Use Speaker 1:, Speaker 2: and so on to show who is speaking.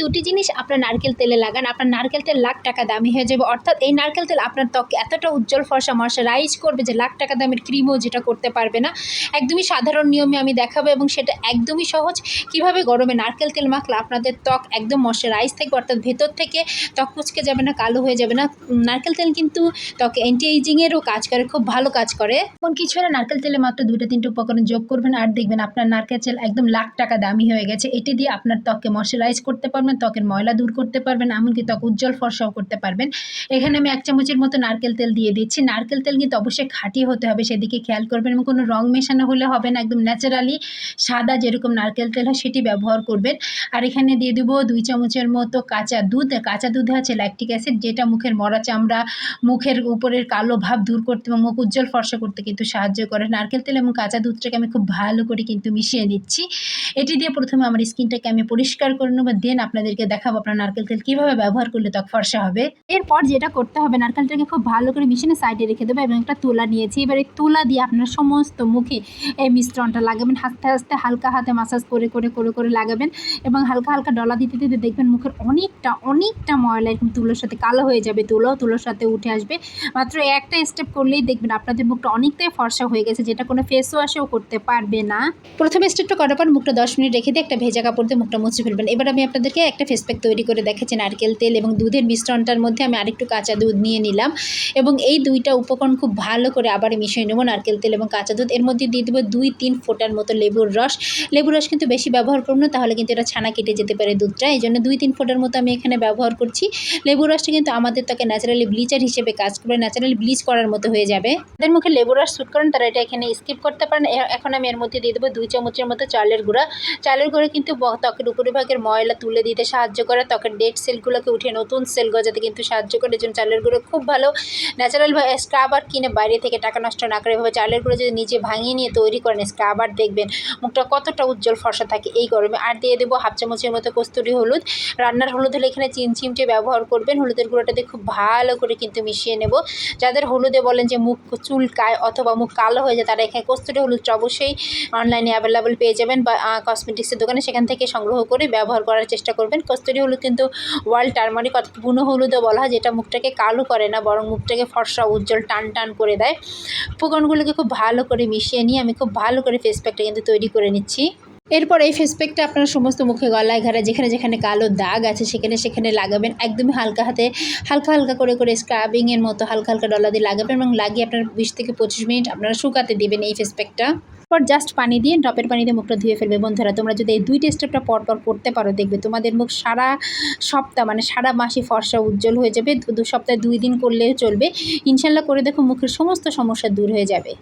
Speaker 1: দুটি জিনিস আপনার নারকেল তেলে লাগান, আপনার নারকেল তেল লাখ টাকা দামি হয়ে যাবে। অর্থাৎ এই নারকেল তেল আপনার ত্বক এতটা উজ্জ্বল ফর্সা ময়শ্চারাইজ করবে যে লাখ টাকা দামের ক্রিমও যেটা করতে পারবে না। একদমই সাধারণ নিয়মে আমি দেখাবো এবং সেটা একদমই সহজ। কীভাবে গরমে নারকেল তেল মাখলে আপনাদের ত্বক একদম ময়শ্চারাইজ থাকবে? অর্থাৎ ভেতর থেকে ত্বক কুচকে যাবে না, কালো হয়ে যাবে না। নারকেল তেল কিন্তু ত্বকে অ্যান্টি কাজ করে, খুব ভালো কাজ করে। এমন কিছু না নারকেল তেলে মাত্র দুটো তিনটে উপকরণ যোগ করবেন। আর দেখবেন আপনার নারকেল তেল একদম লাখ টাকা দামি হয়ে গেছে। এটি দিয়ে আপনার ত্বককে ময়শ্চারাইজ করতে পারবেন। ত্বকের ময়লা দূর করতে পারবেন, এমনকি ত্বক উজ্জ্বল ফর্সাও করতে পারবেন। এখানে আমি এক চামচের মতো নারকেল তেল দিয়ে দিচ্ছি। নারকেল তেল কিন্তু অবশ্যই খাঁটি হতে হবে, সেদিকে খেয়াল করবেন এবং কোনো রং মেশানো হলে হবে না, একদম ন্যাচারালি সাদা যেরকম নারকেল তেল হয় সেটি ব্যবহার করবেন। আর এখানে দিয়ে দেবো দুই চামচের মতো কাঁচা দুধ। কাঁচা দুধে আছে ল্যাকটিক অ্যাসিড যেটা মুখের মরা চামড়া, মুখের উপরের কালো ভাব দূর করতে এবং মুখ উজ্জ্বল ফর্সা করতে কিন্তু সাহায্য করে। নারকেল তেল এবং কাঁচা দুধটাকে আমি খুব ভালো করে কিন্তু মিশিয়ে নিচ্ছি। এটি দিয়ে প্রথমে আমার স্কিনটাকে আমি পরিষ্কার করে নেব, দেন আপনাদেরকে দেখাবো আপনার নারকেল তেল কীভাবে ব্যবহার করলে ত্বক ফর্সা হবে। এরপর যেটা করতে হবে নারকেলটাকে খুব ভালো করে মিশিয়ে সাইডে রেখে দেবো এবং একটা তুলা নিয়েছি। এবার এই তুলা দিয়ে আপনার সমস্ত মুখে এই মিশ্রণটা লাগাবেন। আস্তে আস্তে হালকা হাতে মাসাজ করে করে করে করে লাগাবেন এবং হালকা হালকা ডলা দিতে দিতে দেখবেন মুখের অনেকটা অনেকটা ময়লা এরকম তুলোর সাথে কালো হয়ে যাবে। তুলো তুলোর সাথে উঠে আসবে। মাত্র একটা স্টেপ করলেই দেখবেন আপনাদের মুখটা অনেকটাই ফর্সা হয়ে গেছে, যেটা কোনো ফেস ওয়াশেও করতে পারবে না। প্রথমে স্টেপটা করার পর মুখটা দশ মিনিট রেখে দিয়ে একটা ভেজা কাপড় দিয়ে মুখটা মুছে ফেলবেন। এবার আমি আপনাদেরকে একটা ফেস প্যাক তৈরি করে দেখাচ্ছি নারকেল তেল এবং দুধের মিশ্রণটার মধ্যে আমি আরেকটু কাঁচা দুধ নিয়ে নিলাম এবং এই দুইটা উপকরণ খুব ভালো করে আবার মিশিয়ে নেব নারকেল তেল এবং কাঁচা দুধ। এর মধ্যে দিয়ে দেবো দুই তিন ফোটার মতো লেবুর রস। লেবুর রস কিন্তু বেশি ব্যবহার করব না, তাহলে কিন্তু এটা ছানা কেটে যেতে পারে দুধটা। এই জন্য দুই তিন ফোটার মতো আমি এখানে ব্যবহার করছি। লেবুর রসটা কিন্তু আমাদের ত্বকে ন্যাচারালি ব্লিচার হিসেবে কাজ করবে ন্যাচারালি ব্লিচ করার মতো হয়ে যাবে। তাদের মুখে লেবুর রস স্যুট করেন, তারা এটা এখানে স্কিপ করতে পারেন এখন আমি এর মধ্যে দিয়ে দেবো দুই চামচের মতো চালের গুঁড়া। চালের গুঁড়া কিন্তু ত্বকের উপরিভাগের ময়লা তুলে দিতে সাহায্য করে ত্বকের ডেড সেলগুলোকে উঠে নতুন সেল গজাতে কিন্তু সাহায্য করে। এই জন্য চালের গুঁড়ো খুব ভালো। ন্যাচারাল স্ক্রাবার কিনে বাইরে থেকে টাকা নষ্ট না করে এভাবে চালের গুঁড়ো যদি নিজে ভাঙিয়ে নিয়ে তৈরি করেন স্ক্রাবার দেখবেন মুখটা কতটা উজ্জ্বল ফর্সা থাকে এই গরমে। আর দিয়ে দেবো হাফ চামচের মতো কস্তুরি হলুদ। রান্নার হলুদ হলে এখানে চিন চিমটে ব্যবহার করবেন। হলুদের গুঁড়োটাতে খুব ভালো করে কিন্তু মিশিয়ে নেব। যাদের হলুদে বলেন যে মুখ চুলকায় অথবা মুখ কালো হয়ে যায়, তারা এখানে কস্তুরি হলুদটা অবশ্যই অনলাইনে অ্যাভেলেবল পেয়ে যাবেন বা কসমেটিক্সের দোকানে। সেখান থেকে সংগ্রহ করে ব্যবহার করার চেষ্টা করবেন। কস্তুরি হলুদ কিন্তু ওয়ার্ল্ড টার্মারিক অর্থাৎ বুনো হলুদও বলা হয়, যেটা মুখটাকে কালো করে না, বরং মুখটাকে ফর্সা, উজ্জ্বল, টান টান করে দেয়। উপকরণগুলোকে খুব ভালো করে মিশিয়ে নিয়ে আমি খুব ভালো করে ফেস প্যাকটা কিন্তু তৈরি করে নিচ্ছি। এরপর এই ফেস প্যাকটা আপনারা সমস্ত মুখে, গলায়, ঘাড়ে, যেখানে যেখানে কালো দাগ আছে, সেখানে সেখানে লাগাবেন। একদমই হালকা হাতে, হালকা হালকা করে করে স্ক্রাবিংয়ের মতো হালকা হালকা ডলা দিয়ে লাগাবেন এবং লাগিয়ে আপনার বিশ থেকে পঁচিশ মিনিট আপনারা শুকাতে দেবেন এই ফেস প্যাকটা পর জাস্ট পানি দিয়ে ড্রপের পানি দিয়ে মুখটা ধুয়ে ফেলবে। বন্ধুরা, তোমরা যদি এই দুইটা স্টেপটা পরপর পর করতে পারো, দেখবে তোমাদের মুখ সারা সপ্তাহ মানে সারা মাসে ফর্সা উজ্জ্বল হয়ে যাবে। দু দু সপ্তাহে দুই দিন করলেও চলবে। ইনশাল্লাহ করে দেখো মুখের সমস্ত সমস্যা দূর হয়ে যাবে।